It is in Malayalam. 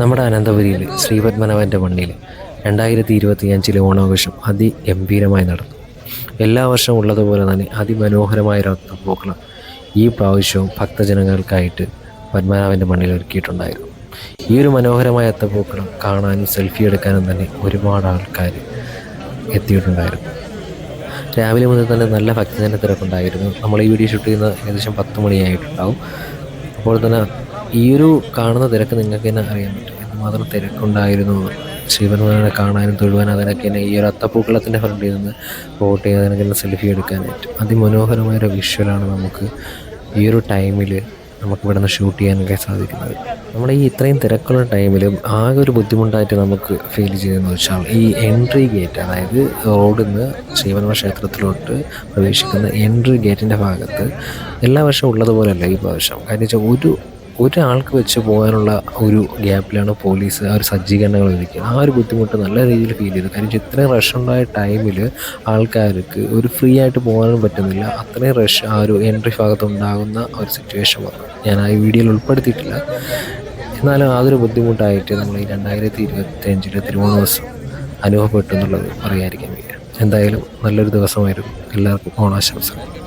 നമ്മുടെ അനന്തപുരിയിൽ ശ്രീപത്മനാഭന്റെ മണ്ണിൽ രണ്ടായിരത്തി ഇരുപത്തി അഞ്ചിലെ ഓണാഘോഷം അതിഗംഭീരമായി നടന്നു. എല്ലാ വർഷവും ഉള്ളതുപോലെ തന്നെ അതിമനോഹരമായ രക്തപൂക്കൾ ഈ പ്രാവശ്യവും ഭക്തജനങ്ങൾക്കായിട്ട് പത്മനാഭന്റെ മണ്ണിൽ ഒരുക്കിയിട്ടുണ്ടായിരുന്നു. ഈ ഒരു മനോഹരമായ അത്തപ്പൂക്കളം കാണാനും സെൽഫി എടുക്കാനും തന്നെ ഒരുപാട് ആൾക്കാർ എത്തിയിട്ടുണ്ടായിരുന്നു. രാവിലെ മുതൽ തന്നെ നല്ല ഭക്തജന തിരക്കുണ്ടായിരുന്നു നമ്മൾ ഈ വീഡിയോ ഷൂട്ട് ചെയ്യുന്ന ഏകദേശം പത്ത് മണിയായിട്ടുണ്ടാവും. അപ്പോൾ തന്നെ ഈ ഒരു കാണുന്ന തിരക്ക് നിങ്ങൾക്ക് തന്നെ അറിയാൻ പറ്റും. എന്തുമാത്രം തിരക്കുണ്ടായിരുന്നു. ശിവനാഥനെ കാണാനും തൊഴുവാനും അതിനൊക്കെ തന്നെ ഈ ഒരു അത്തപ്പൂക്കളത്തിന്റെ ഫ്രണ്ടിൽ നിന്ന് ഫോട്ടോ ചെയ്ത് അതിനൊക്കെ തന്നെ സെൽഫി എടുക്കാനായിട്ട്. അതിമനോഹരമായൊരു വിഷ്വലാണ് നമുക്ക് ഈ ഒരു ടൈമിൽ നമുക്ക് ഇവിടെ നിന്ന് ഷൂട്ട് ചെയ്യാനൊക്കെ സാധിക്കുന്നത്. നമ്മൾ ഈ ഇത്രയും തിരക്കുള്ള ടൈമിലും ആകെ ഒരു ബുദ്ധിമുട്ടായിട്ട് നമുക്ക് ഫീൽ ചെയ്തെന്ന് വെച്ചാൽ ഈ എൻട്രി ഗേറ്റ് അതായത് റോഡിൽ നിന്ന് ശ്രീവന്മ ക്ഷേത്രത്തിലോട്ട് പ്രവേശിക്കുന്ന എൻട്രി ഗേറ്റിന്റെ ഭാഗത്ത് എല്ലാ വർഷവും ഉള്ളതുപോലെയല്ല ഈ പ്രാവശ്യം. കാര്യം വെച്ചാൽ ഒരു ഒരാൾക്ക് വെച്ച് പോകാനുള്ള ഒരു ഗ്യാപ്പിലാണ് പോലീസ് ആ ഒരു സജ്ജീകരണങ്ങൾ ഒരുക്കിയത്. ആ ഒരു ബുദ്ധിമുട്ട് നല്ല രീതിയിൽ ഫീൽ ചെയ്തു. കാരണം ഇത്രയും റഷ് ഉണ്ടായ ടൈമിൽ ആൾക്കാർക്ക് ഒരു ഫ്രീ ആയിട്ട് പോകാനും പറ്റുന്നില്ല. അത്രയും റഷ് ആ ഒരു എൻട്രി ഭാഗത്ത് ഉണ്ടാകുന്ന ഒരു സിറ്റുവേഷൻ വന്നു. ഞാൻ ആ വീഡിയോയിൽ ഉൾപ്പെടുത്തിയിട്ടില്ല. എന്നാലും അതൊരു ബുദ്ധിമുട്ടായിട്ട് നമ്മൾ ഈ രണ്ടായിരത്തി ഇരുപത്തി അഞ്ചിലെ തിരുവോണ ദിവസം അനുഭവപ്പെട്ടു എന്നുള്ളത് പറയാതിരിക്കാൻ എന്തായാലും നല്ലൊരു ദിവസമായിരുന്നു. എല്ലാവർക്കും ഓണാശംസകൾ.